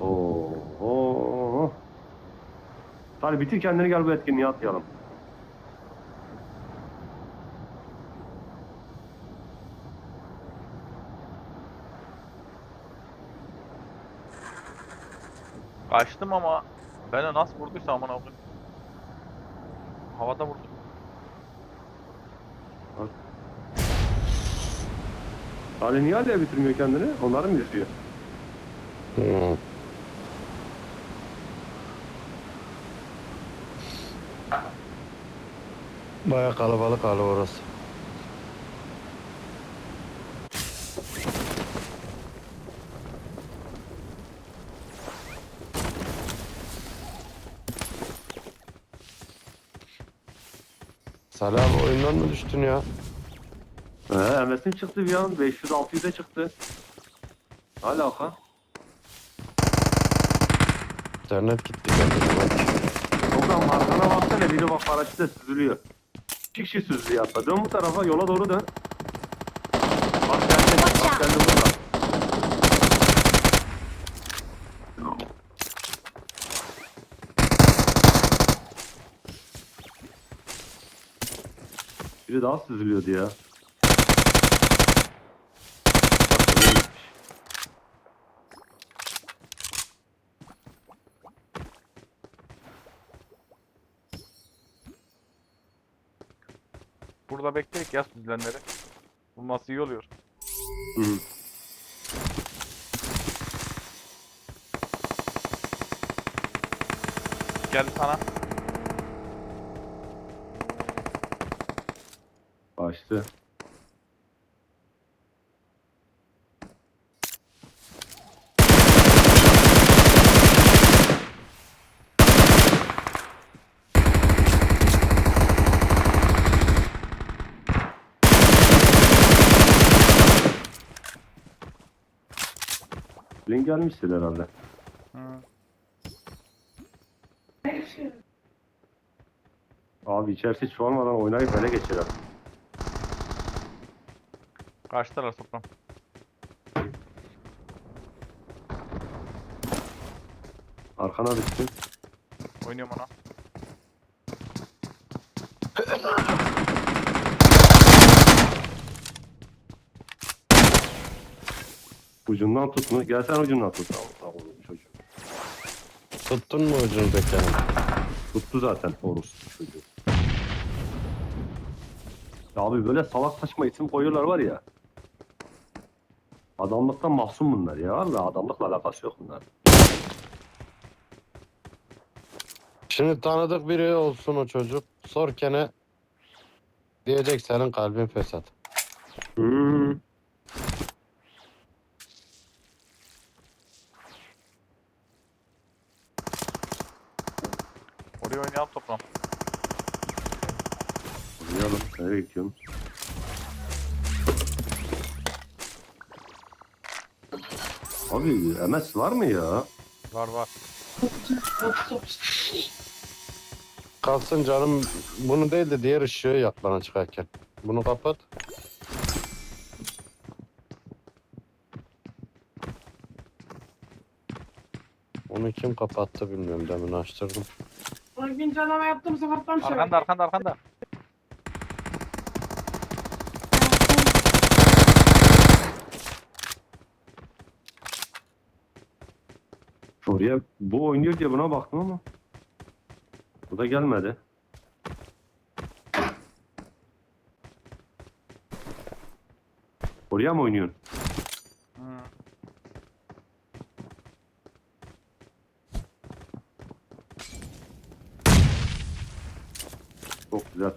Oo. Hadi bitir kendini gel bu etkinliğe atlayalım. Kaçtım ama beni nasıl vurduysa aman abim. Havada vurdum. Hadi niye hala bitirmiyor kendini? Onları mı izliyor? Hmm. Baya kalabalık hali orası. Selam oyundan mı düştün ya? He, MS'in çıktı bir an. 500-600'e çıktı. Alaka. İnternet gitti. Program arkana baksana biri bak paraşütle süzülüyor. İki kişi süzülüyor hatta. Dön bu tarafa yola doğru dön. Bak geldi. Bak geldi burada. Biri daha süzülüyordu ya. Burada bekleyek ya süzülenleri. Bulması iyi oluyor. Hı. Geldi sana. Açtı. Gelmiştir herhalde. Hı. Abi içerisi çoğalmadan oynayıp ele geçirer. Kaçtılar sokam. Arkana düştü. Oynuyorum ona. Ucundan tutma. Gel sen ucundan tut. Sağ ol çocuğum. Tuttun mu ucunu tekerin? Tuttu zaten orospu çocuğu. Ya abi böyle salak saçma isim koyuyorlar var ya. Adamlıktan mahzun bunlar ya. Valla adamlıkla alakası yok bunlar. Şimdi tanıdık biri olsun o çocuk. Sor kene diyecek senin kalbin fesat. Hmm. Oraya oynayalım toplam. Oynayalım. Nereye gidiyorsun? Abi MS var mı ya? Var var. Kalsın canım bunu değil de diğer ışığı yak bana çıkarken. Bunu kapat. Onu kim kapattı bilmiyorum demin açtırdım. Ulan güncelleme yaptığım sefer tam şey. Arkanda arkanda arkanda. Oraya bu oynuyor diye buna baktım ama. Bu da gelmedi. Oraya mı oynuyorsun? Hı. Çok güzel.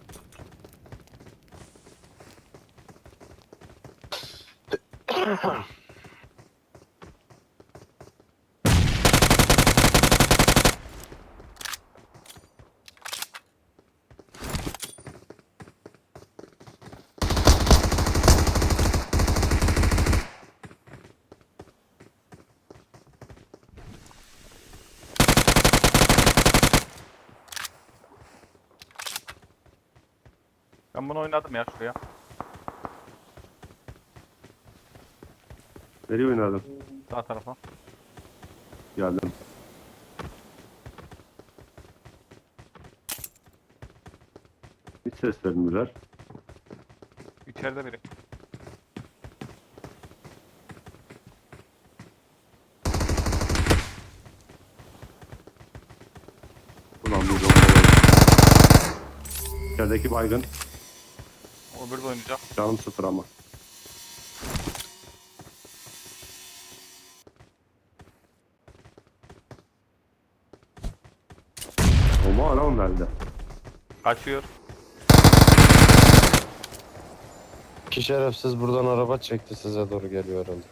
Ben bunu oynadım ya şuraya. Nereye oynadın? Sağ tarafa. Geldim. Hiç ses vermiyorlar. İçeride biri. Ulan bir bomba. İçerideki baygın. O öbürü de oynayacak. Canım sıfır ama. Bomba hala mı bende? Kaçıyor. İki şerefsiz buradan araba çekti size doğru geliyor herhalde.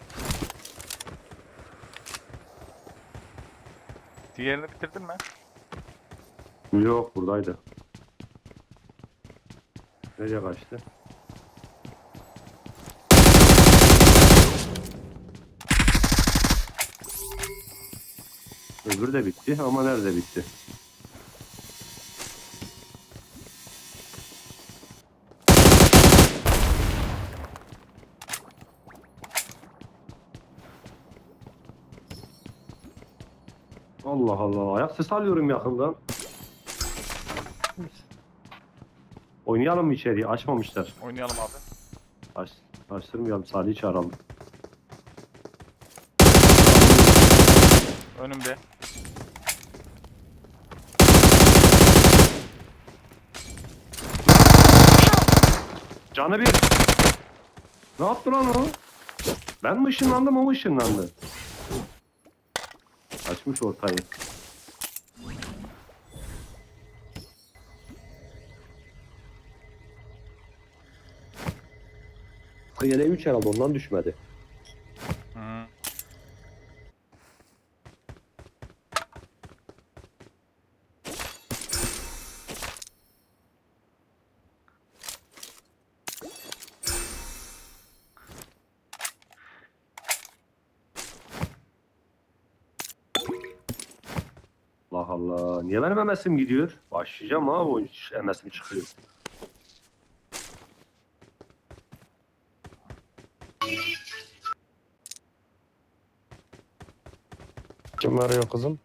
Diğerini bitirdin mi? Yok buradaydı. Nereye kaçtı? Öbürü de bitti ama nerede bitti? Allah Allah ayak sesi alıyorum yakından. Oynayalım mı içeriye? Açmamışlar. Oynayalım abi. Aç, açtırmayalım. Salih'i çağıralım. Önümde. Canı bir. Ne yaptı lan o? Ben mi ışınlandım o mu ışınlandı? Açmış ortayı. Yine 3 herhalde ondan düşmedi. Hı. Allah. Niye benim MS'im gidiyor? Başlayacağım abi o MS'im çıkıyor. Kim arıyor kızım?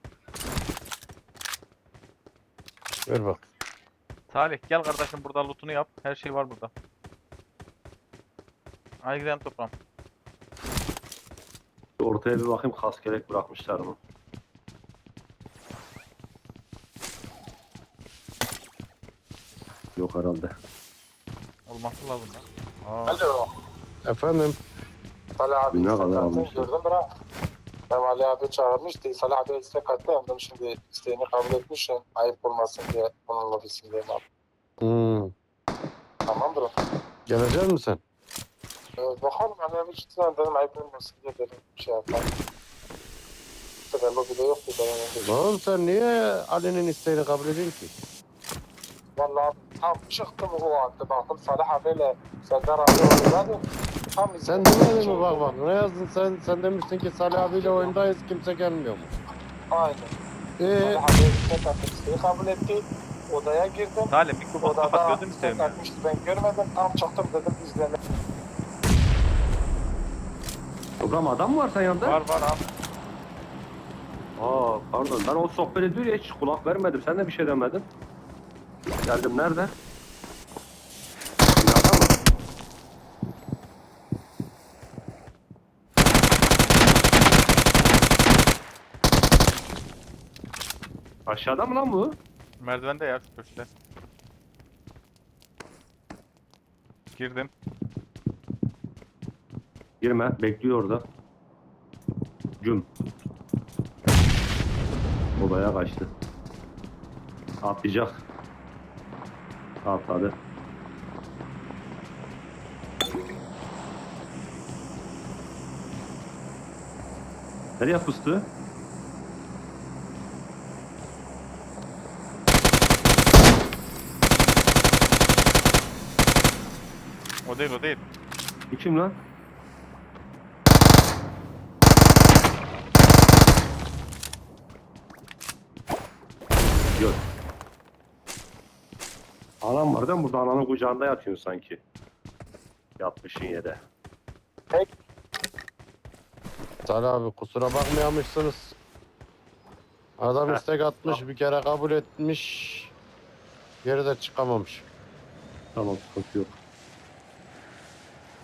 Ver bak. Salih gel kardeşim burada lootunu yap. Her şey var burada. Hadi gidelim toprağım. Ortaya bir bakayım kas gerek bırakmışlar mı? Yok herhalde. Olması lazım da. Aa, Alo. Efendim? Salih abi Ne kadar istek attı, almışlar? Gördüm bırak. Ben Ali abi çağırmıştı. Salih abi istek attı. Ondan şimdi isteğini kabul etmişim. Ayıp olmasın diye onunla bilsin diye. Hmm. Tamamdır. Gelecek misin? Ee, bakalım Ali abi çıktı dedim ayıp olmasın diye dedim. Şey yapalım. İşte ben lobide yoktu. Ben. Oğlum sen niye Ali'nin isteğini kabul ediyorsun ki? Vallahi tam çıktım o anda. Baktım Salih abiyle Serdar abi oynadı. Tam Sen demedin mi bak bak ne yazdın sen sen demiştin ki Salih abiyle oyundayız kimse gelmiyor mu? Aynen. Ee, Salih abi attı. İsteği kabul etti. Odaya girdim. Salih mikrofonu kapat Odada gözünü seveyim atmıştı. Ben görmedim. Tam çıktım dedim izleme. Program adam mı var sen yanında? Var var abi. Aa pardon ben o sohbet ediyor ya hiç kulak vermedim. Sen de bir şey demedin. Geldim nerede? Binada mı? Aşağıda mı lan bu? Merdivende ya köşede. Girdim. Girme bekliyor orada. Cum. Odaya kaçtı. Atlayacak. Atladı. Nereye fıstığı? O değil o değil. Bu kim lan? Yok. Anam var değil mi? Burada ananın kucağında yatıyorsun sanki. Yatmışsın yere. Salih abi kusura bakmayamışsınız. Adam Heh. istek atmış bir kere kabul etmiş. Geri de çıkamamış. Tamam sıkıntı yok.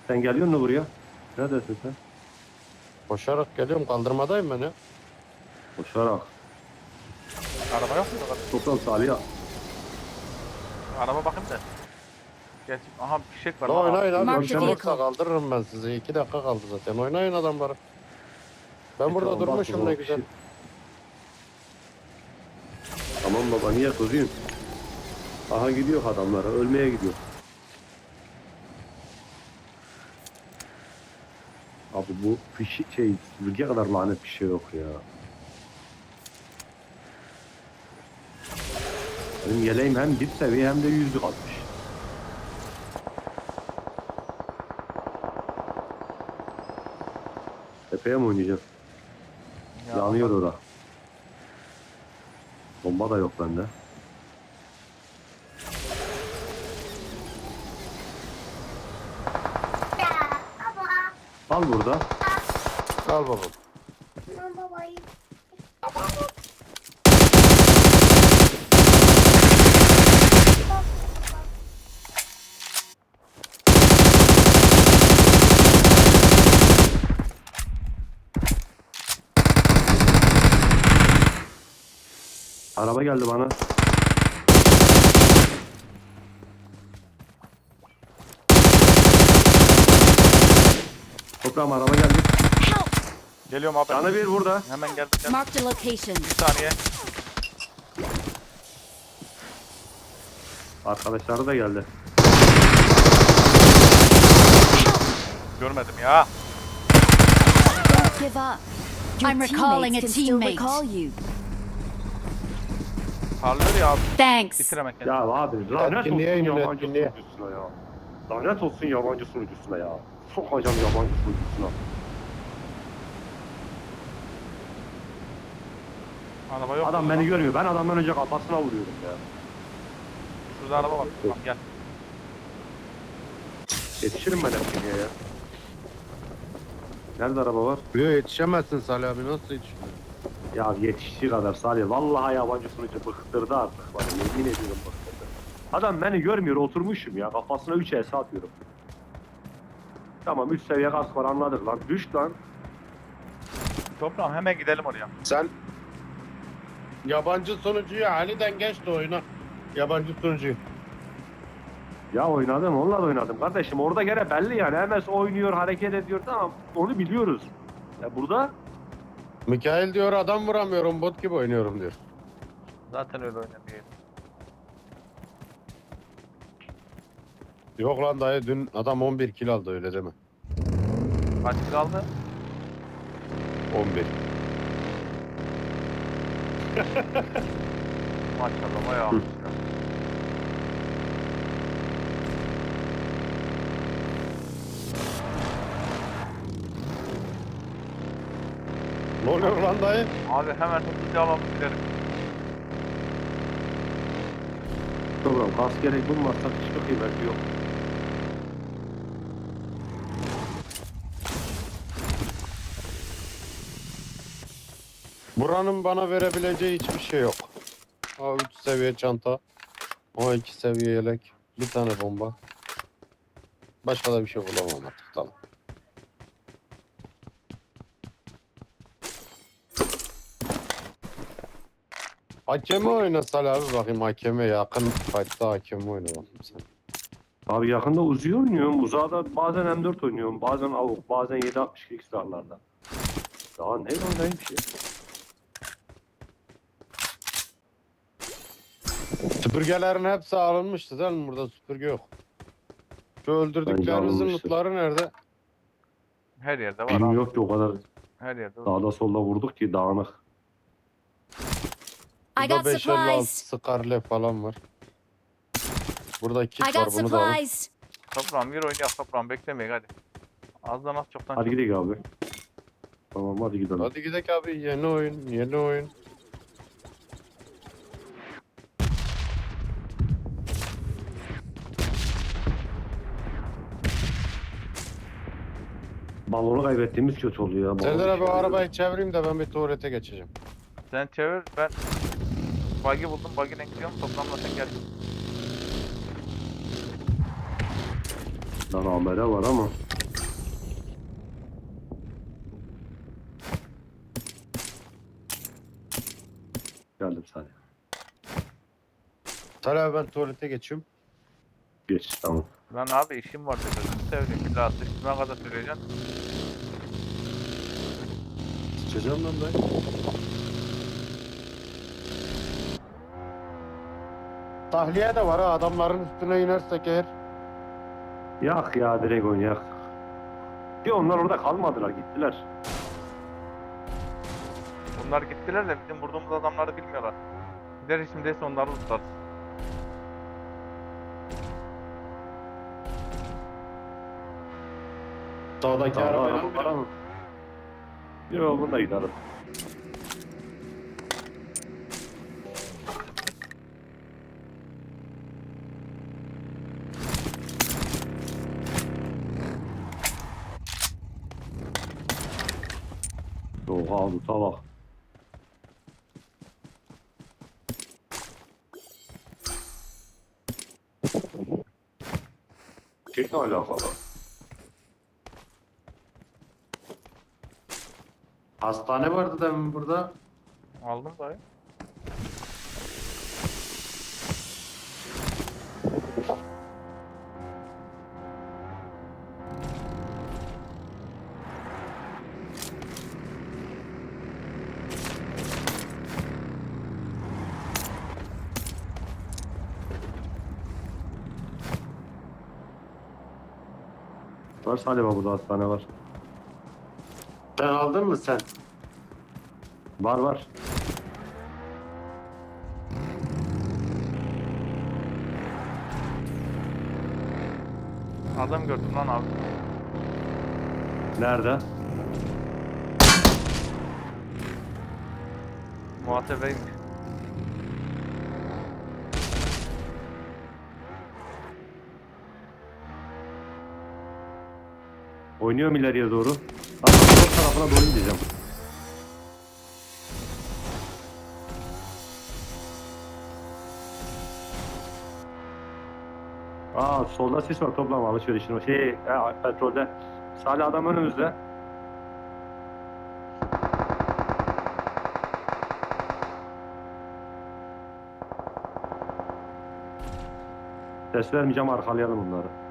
Sen geliyor musun buraya? Neredesin sen? Koşarak geliyorum kaldırmadayım ben ya. Koşarak. Araba yok mu? Toplam Salih'a. Araba bakayım da. Gerçi aha bir fişek var. Lan. oynayın abi. Mark the vehicle. olsa kaldırırım ben sizi. İki dakika kaldı zaten. Oynayın adamları. Ben burada Tamam, durmuşum ne güzel. şey- Tamam baba niye kızıyorsun? Aha gidiyor adamlara. Ölmeye gidiyor. Abi bu fişi şey süpürge kadar lanet bir şey yok ya. Benim yeleğim hem dip seviye hem de yüzlük atmış. Tepeye mi oynayacağım? Ya, Yanıyor ora. Bomba da yok bende. Al burada. Al babam. Araba geldi bana. Toprağım araba geldi. Geliyorum abi. Canı bir burada. Hemen geldim. Gel. Marked a location. Bir saniye. Arkadaşları da geldi. Görmedim ya. Don't give up. Your I'm recalling a teammate. recall you. Parlıyor ya abi. Thanks. Bitireme kendini. Ya abi lanet olsun yabancı etkinliğe. sunucusuna ya. Lanet olsun yabancı sunucusuna ya. Sokacağım yabancı sunucusuna. Araba yok. Adam beni görmüyor. Ben adamdan önce kafasına vuruyorum ya. Şurada araba var. Tamam gel. Yetişirim ben etkinliğe ya. Nerede araba var? Yok yetişemezsin Salih abi nasıl yetişiyorsun? Ya yetiştiği kadar Salih. Vallahi yabancı sunucu bıktırdı artık bana. Yemin ediyorum bıktırdı. Adam beni görmüyor oturmuşum ya. Kafasına 3 es atıyorum. Tamam 3 seviye kask var anladık lan. Düş lan. Toprağım hemen gidelim oraya. Sen yabancı sunucuyu Ali'den geç de oyna. Yabancı sunucuyu. Ya oynadım onunla da oynadım kardeşim. Orada gene belli yani. MS oynuyor hareket ediyor tamam. Onu biliyoruz. Ya burada Mikail diyor adam vuramıyorum bot gibi oynuyorum diyor. Zaten öyle oynamıyor. Yok lan dayı dün adam 11 kill aldı öyle deme. Kaç kill aldı? 11. Maşallah bayağı almış ya. Ne oluyor lan dayı? Abi hemen hızlıca alalım gidelim. Tamam kask gerek bulmazsak hiçbir kıymeti yok. Buranın bana verebileceği hiçbir şey yok. A3 seviye çanta. A2 seviye yelek. Bir tane bomba. Başka da bir şey bulamam artık tamam. Hakeme oyna Salih abi bakayım hakeme yakın fight'ta hakeme oyna bakayım sen. Abi yakında Uzi oynuyorum. Uzağda bazen M4 oynuyorum. Bazen AUK. Bazen 762 X'larlarda. Daha ne oynayayım ki? Süpürgelerin hepsi alınmıştı değil mi? Burada süpürge yok. Şu öldürdüklerimizin alınmıştır. lootları nerede? Her yerde var Bilim abi. yok ki o kadar Her yerde var. sağda solda vurduk ki dağınık. I Burada got 556 supplies. Scarlet falan var. Burada I kit var got bunu da alın. supplies. Toprağım yürü toprağım beklemeyin hadi. Azdan az çoktan Hadi gidelim abi. Tamam hadi gidelim. Hadi gidelim abi yeni oyun yeni oyun. Balonu kaybettiğimiz kötü oluyor ya. balonu Serdar abi o arabayı çevireyim de ben bir tuvalete geçeceğim. Sen çevir ben bug'i buldum bug'ine gidiyorum toplamla sen gel. Lan amele var ama. Geldim Salih. Salih abi ben tuvalete geçiyorum. Geç tamam. Lan abi işim var dedi. Sevdim bir daha sıçtığına kadar söyleyeceksin. Sıçacağım lan ben. Tahliye de var ha adamların üstüne inersek eğer. Yak ya direkt oyun yak. Ki onlar orada kalmadılar gittiler. Bunlar gittiler de bizim vurduğumuz adamları bilmiyorlar. Gider şimdiyse onları tutarız. Sağdaki Tamam, arabayla. Yok bunda gidelim. Loot'a bak. Şey ne alakalı? Hastane vardı demin burada. Aldım dayı. Var Salim burada hastane var. Sen aldın mı sen? Var var. Adam gördüm lan abi. Nerede? Muhasebeymiş. Oynuyorum ileriye doğru. Hatta sol tarafına doğru gideceğim. Aa solda sis var toplam alışverişin. Şey e, petrolde. Salih adam önümüzde. Ses vermeyeceğim arkalayalım bunları.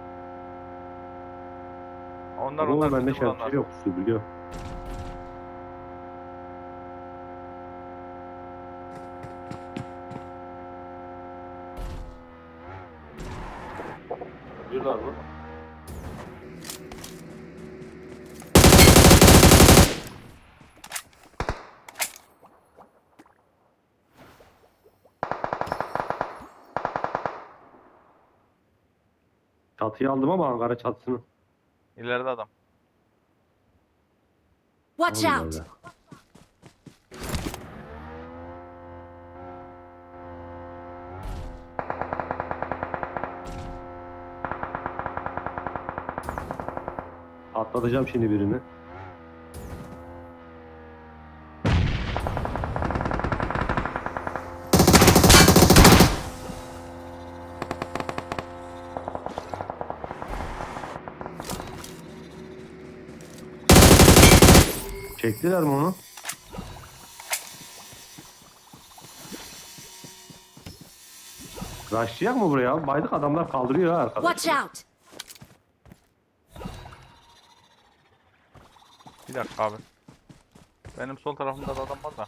Onlar onlar bende bizi vuranlar. şemsiye yok süpürge. Yürüler mı? Çatıyı aldım ama Ankara çatısını. İleride adam. Watch Allah out! Allah. Atlatacağım şimdi birini. Çektiler mi onu? Raşlayak mı buraya? Baydık adamlar kaldırıyor ha. Watch out! Bir dakika abi. Benim sol tarafımda da adam var da.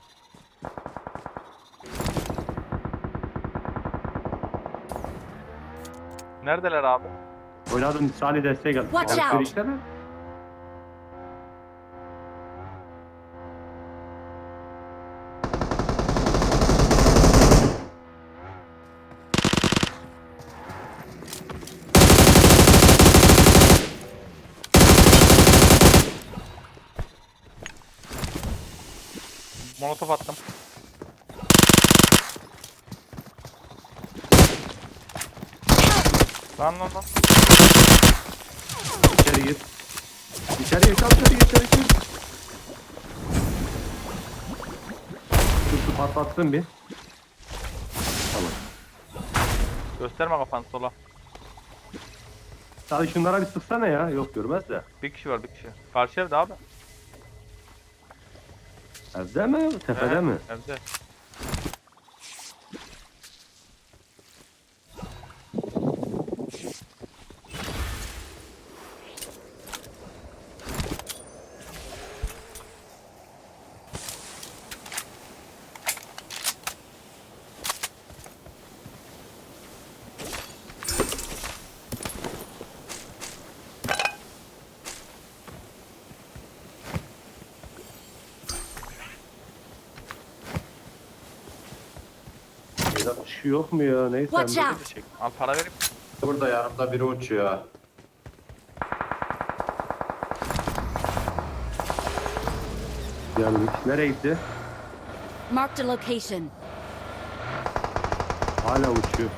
Neredeler abi? Oynadım Salih desteğe geldi. Watch out. Alışverişte mi? Lan lan lan. İçeri gir. İçeri gir, çabuk içeri gir, içeri gir. Dur patlattın bir. Tamam. Gösterme kafanı sola. Sadece şunlara bir sıksana ya. Yok görmez de. Bir kişi var bir kişi. Karşı evde abi. Evde mi? Tepede He, mi? Evde. Yok mu ya? Neyse. Watch ben out. böyle çek- Al para verip Burada yanımda biri uçuyor. Geldik. Nereye gitti? Marked a location. Hala uçuyor.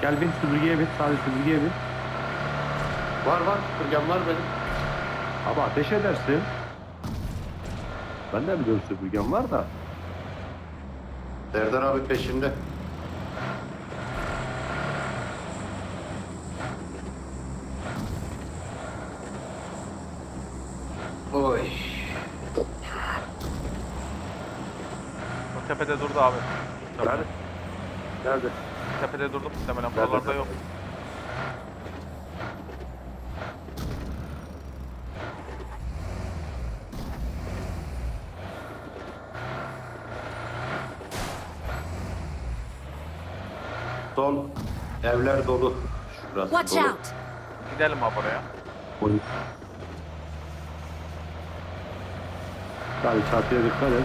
Gel bin süpürgeye bin. Sadece süpürgeye bin. Var var süpürgem var benim. Ama ateş edersin. Ben de biliyorum süpürgem var da. Serdar abi peşimde. Oy. o abi. Nerede? Nerede? Tepede durdu muhtemelen buralarda yok. Sol evler dolu. Şurası Watch dolu. out. Gidelim abi oraya. Polis. Abi çatıya dikkat et.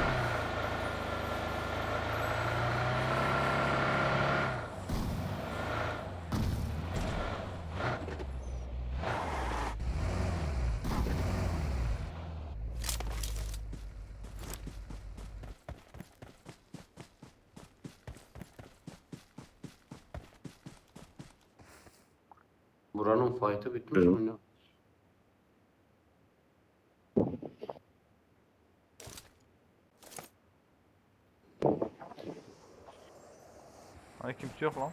Buranın mi ne? Hani kimse yok lan.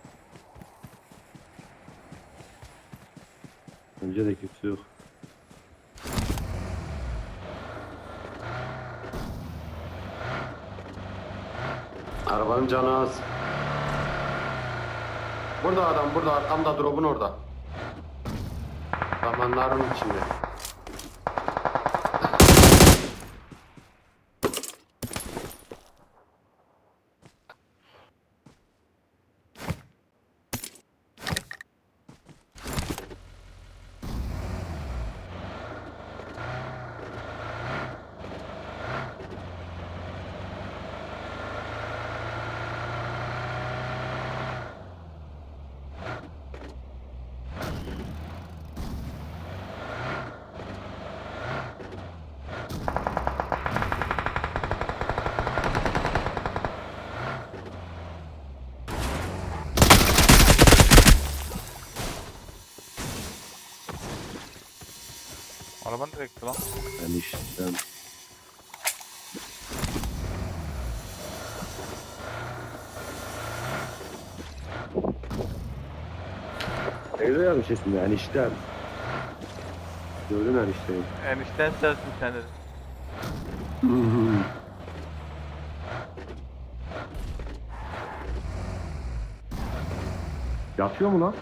Önce de kimse yok. Arabanın canı az. Burada adam burada arkamda drop'un orada. Samanların içinde. Araban direkt lan. Ben işten. Neydi ya bir şeysin yani işten. Gördün enişteyi. Enişten sensin seni. Yatıyor mu lan?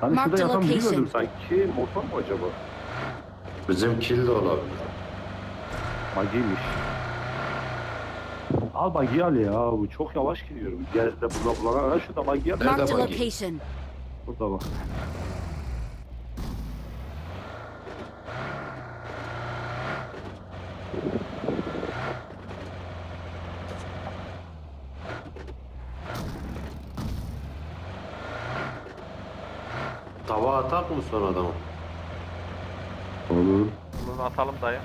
Hani Mark şurada yatan biri location. gördüm sanki. Motor mu acaba? Bizim kill de olabilir. Bagiymiş. Al bagiyi al ya. Bu çok yavaş gidiyor. Gel de buna bulana kadar şurada bagiyi al. Nerede Marked a buggy? location. Burada bak. Tava atak mı son adamı? Şunu atalım dayı.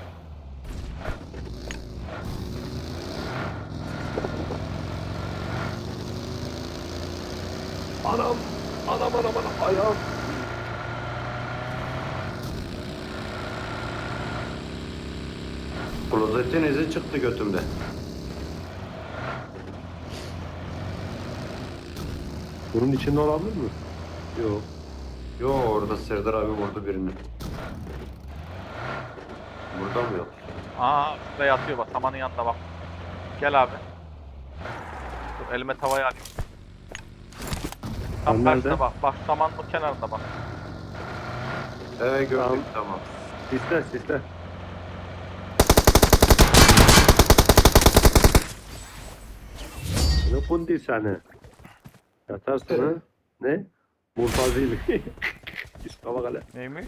Anam! Anam anam anam ayağım! Klozetin izi çıktı götümde. Bunun içinde olabilir mi? Yok. Yok orada Serdar abi vurdu birini. Burada mı yok? Aa şurada yatıyor bak samanın yanında bak. Gel abi. Dur elime tavayı alayım. Tam nerede? bak. Bak samanın o kenarında bak. Evet gördük Tamam. tamam. Sisle sisle. Ne kundi seni? Yatarsın ha? Ne? Murtazi mi? İsme bak hele. Neymiş?